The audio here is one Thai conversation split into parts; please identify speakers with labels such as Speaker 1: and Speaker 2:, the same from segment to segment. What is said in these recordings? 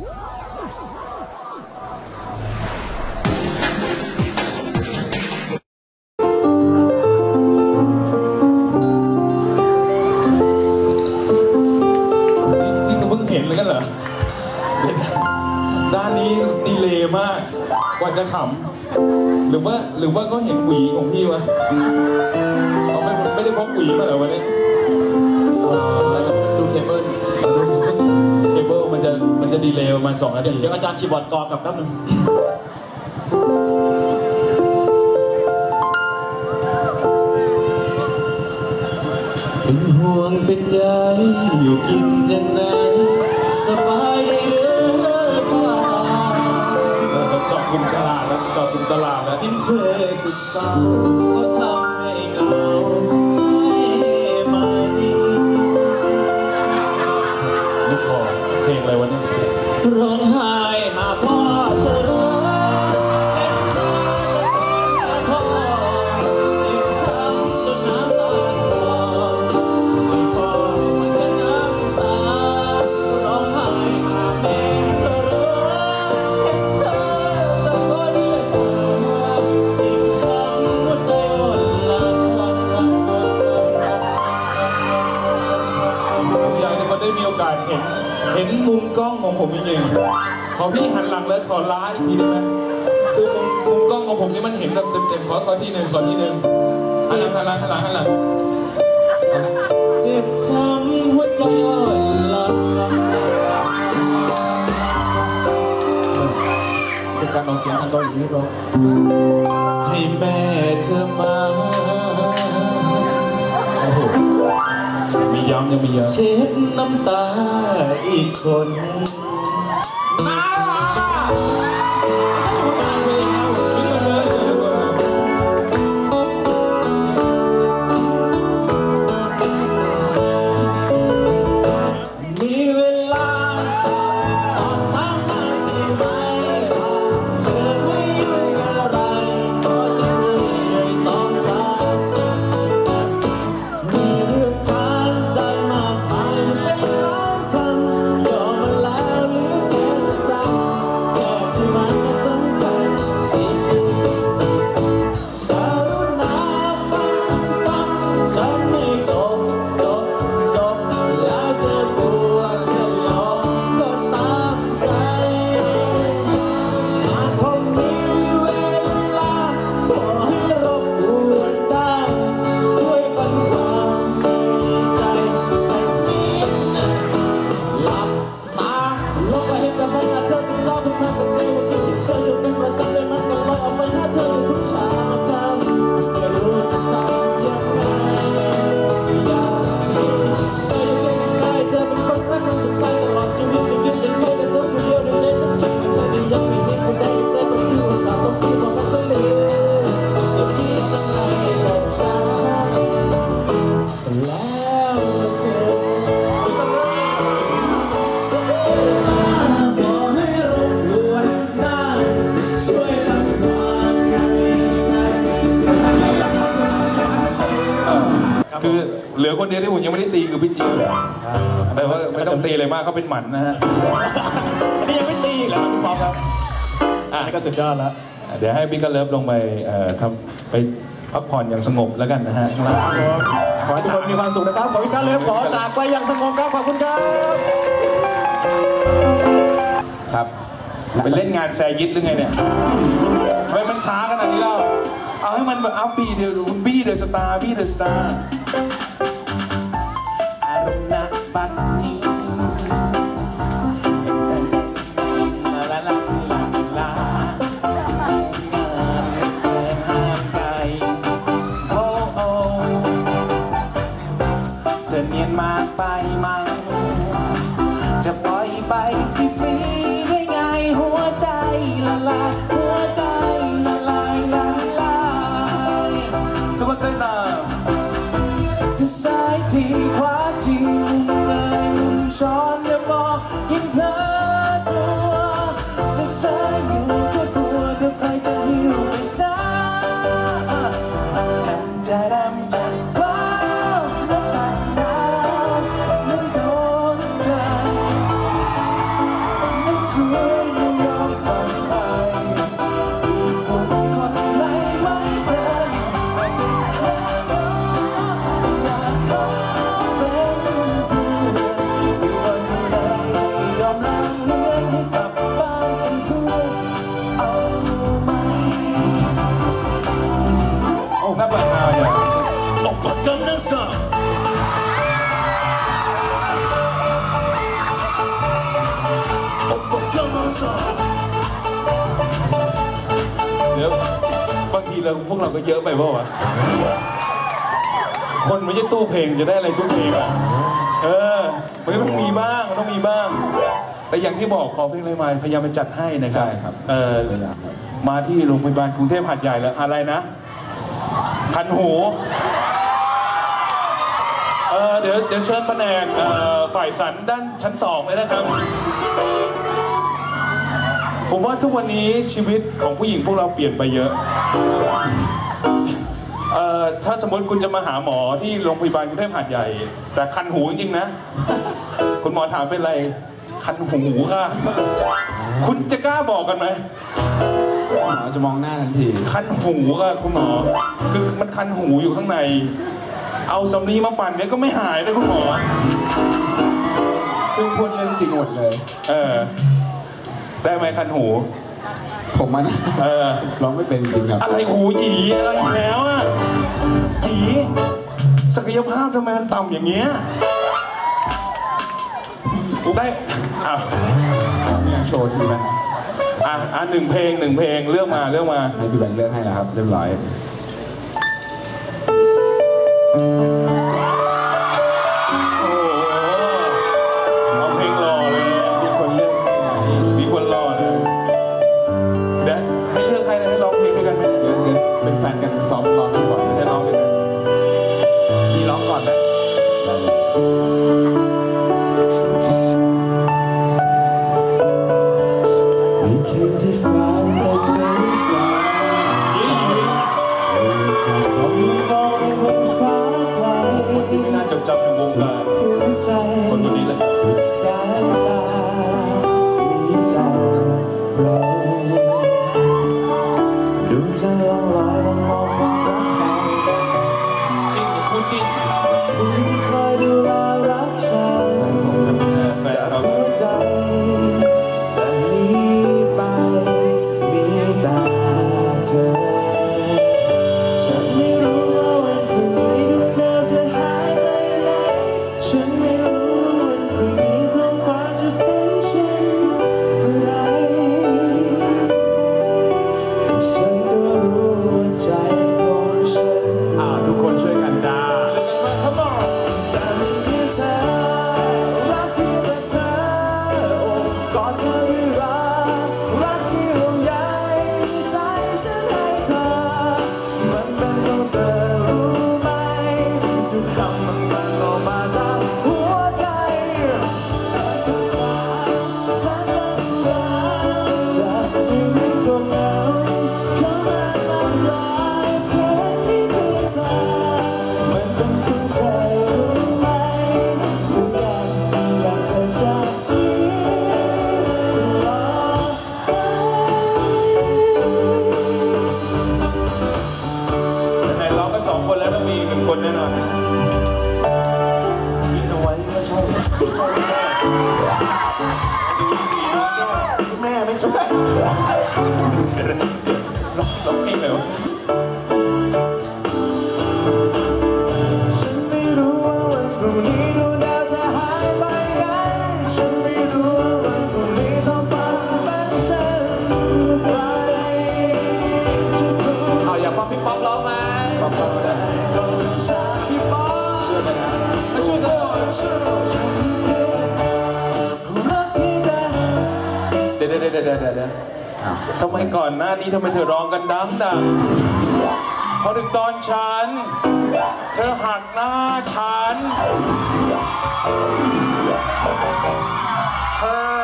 Speaker 1: นี่นี่คือเพิ่งเห็นเลยกันเหรอเดี๋ยวนะด้านนี้ดีเลย์มาก กว่าจะขำหรือว่าหรือว่าก็เห็นหวีของพี่วะเขาไม่ไม่ได้พกหวีมาเหรอวันนี้
Speaker 2: ดูเคเบิล
Speaker 1: เคเบิลมันจะมันจะดีเลย์ประมาณสองนาที
Speaker 2: เดี๋ยวอาจารย์คีย์บอร์ดกอกับแป๊บหนึงเป็นห่วงเป็นใยอยู่กินยังไงสบายดีหรือเปล่า
Speaker 1: เออเจาะกลุ่มตลาดแล้วเจาะกลุ่มตลาดแล้ว
Speaker 2: ทิ้งเธอสุดเศร้าก็ทำให้เหงา ม่
Speaker 1: ก็รู้เห็
Speaker 2: นเธอตะโกนเรียกหายิ่งช้ำหัวใจอ่อนล้า
Speaker 1: ผมอยากให้คนได้มีโอกาสเห็น เห็นมุมกล้องของผมจริงๆขอพี่หันหลังแล้วขอล้าอีกทีได้ไหมคือมุมมุมกล้องของผมนี่มันเห็นแบบเต็มๆขอขอที่หนึ่งขอที่หนึ่งหันหลังหันหลังหันหลังหันหลัง
Speaker 2: เจ็บช้ำหัวใจอ่อนล้า
Speaker 1: เป็นการออกเสียงทางเกาหลีหรือเปล่า
Speaker 2: ให้แม่เธอมา
Speaker 1: มีย้ำยังมีย้ำ
Speaker 2: เช็ดน้ำตาอีกคน คือเหลือคนเดียวที่
Speaker 1: ผมยังไม่ได้ตีคือพี่จีนแต่ว่าไม่ต้องตีอะไรมากเขาเป็นหมันนะฮะ
Speaker 2: อันนี้ยังไม่ตีอีกแล้วพี่ป๊อปครับ
Speaker 1: อะ
Speaker 2: นี่ก็สุดยอดแล้ว
Speaker 1: เดี๋ยวให้บิ๊กเลิฟลงไปเอ่อทำไปพักผ่อนอย่างสงบแล้วกันนะฮะข้างล่าง
Speaker 2: ขอให้ทุกคนมีความสุขนะครับ ขอให้การเลิฟขอจากไปอย่างสงบครับ ขอบคุณครับ
Speaker 1: ครับเป็นเล่นงานแซยิดหรือไงเนี่ยทำไมมันช้าขนาดนี้เล่า เอาให้มันแบบเอาบีเดียวดูบี้เดอะสตาร์บี้เดอะสตาร์
Speaker 2: ที่ Gangnam Style. Yep. บาง
Speaker 1: ทีเราพวกเราก็เยอะไปเปล่าวะคนไม่ใช่ตู้เพลงจะได้อะไรทุกเพลงอะ เออ มันก็ต้องมีบ้างต้องมีบ้าง แต่อย่างที่บอกขอเพลงอะไรมาพยายามไปจัดให้นะครับ
Speaker 3: ใช่ครับ
Speaker 1: เออ
Speaker 3: มา
Speaker 1: ที่โรงพยาบาลกรุงเทพหัดใหญ่แล้วอะไรนะคันหู ออเดี๋ยวเดี๋ยวเชิญแผนกเอ่อฝ่ายสันด้านชั้นสองเลยนะครับ ผมว่าทุกวันนี้ชีวิตของผู้หญิงพวกเราเปลี่ยนไปเยอะ เอ่อถ้าสมมติคุณจะมาหาหมอที่โรงพยาบาลกรุงเทพหาดใหญ่ แต่คันหูจริงๆนะ คุณหมอถามเป็นอะไร คันหูค่ะ คุณจะกล้าบอกกันไหม
Speaker 3: หมอจะมองหน้าทันที
Speaker 1: คันหูค่ะคุณหมอ คือมันคันหูอยู่ข้างใน เอาสำลีมาปั่นเนี่ยก็ไม่หายนะคุณหมอ
Speaker 3: ซึ่งพูดเรื่องจริงหมดเลย
Speaker 1: เออ ได้ไหมคันหู
Speaker 3: ผมมัน
Speaker 1: เออ
Speaker 3: ร้องไม่เป็นจริงครับ
Speaker 1: อะไรหูหยีอะไรอีกแล้วอะหยีศักยภาพทำไมมันต่ำอย่างเงี้ยได้อะ
Speaker 3: เนี่ยโชว์ทีไหม
Speaker 1: อะอะหนึ่งเพลงหนึ่งเพลงเลือกมาเลือกมา
Speaker 3: ให้พี่แบงค์เลือกให้แล้วครับเรียบร้อย
Speaker 1: โดู
Speaker 3: จะลองลอยลงมองความรักเรา
Speaker 1: จริงหรือพูดจริง
Speaker 3: ผู้ที่คอยดูแลรักฉัน
Speaker 1: แฟนเรา
Speaker 3: หัวใจจากนี้ไปมีแต่เธอ ฉันไม่รู้ว่าวันพรุ่งนี้ดวงดาวจะหายไปไหนฉันไม่ ร้องร้องเพลงเล
Speaker 1: ยวะ
Speaker 3: ฉันไม่รู้ว่าวันพรุ่งนี้ดวงดาวจะหายไปไหนฉันไม่รู้ว่าวันพรุ่งนี้ท้องฟ้าจะเป็นเช่นไร
Speaker 2: เอาอยากฟังพี่ป๊อปร้องไหม
Speaker 1: ป๊อปป๊อปแซ่บ
Speaker 3: ก่อนจะพี่ป๊อป
Speaker 1: เชื่อไหมนะ
Speaker 3: มาช่วยกันหน่อยช่วยบอกฉันทีรักเพีย
Speaker 1: เดี๋ยวเดี๋ยวเดี๋ยวเดี๋ยวเดี๋ยว ทำไมก่อนหน้านี้ทำไมเธอร้องกันดังดังพอถึงตอนฉัน เธอหักหน้าฉัน เธอ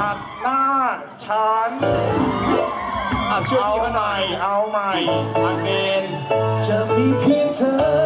Speaker 1: หักหน้าฉัน
Speaker 2: อะช่วย
Speaker 1: เอา
Speaker 2: พี่เขา
Speaker 1: ให
Speaker 2: หน่
Speaker 1: ม่
Speaker 2: อย
Speaker 1: เอาใหม่อังเกน
Speaker 3: จะมีเพียงเธอ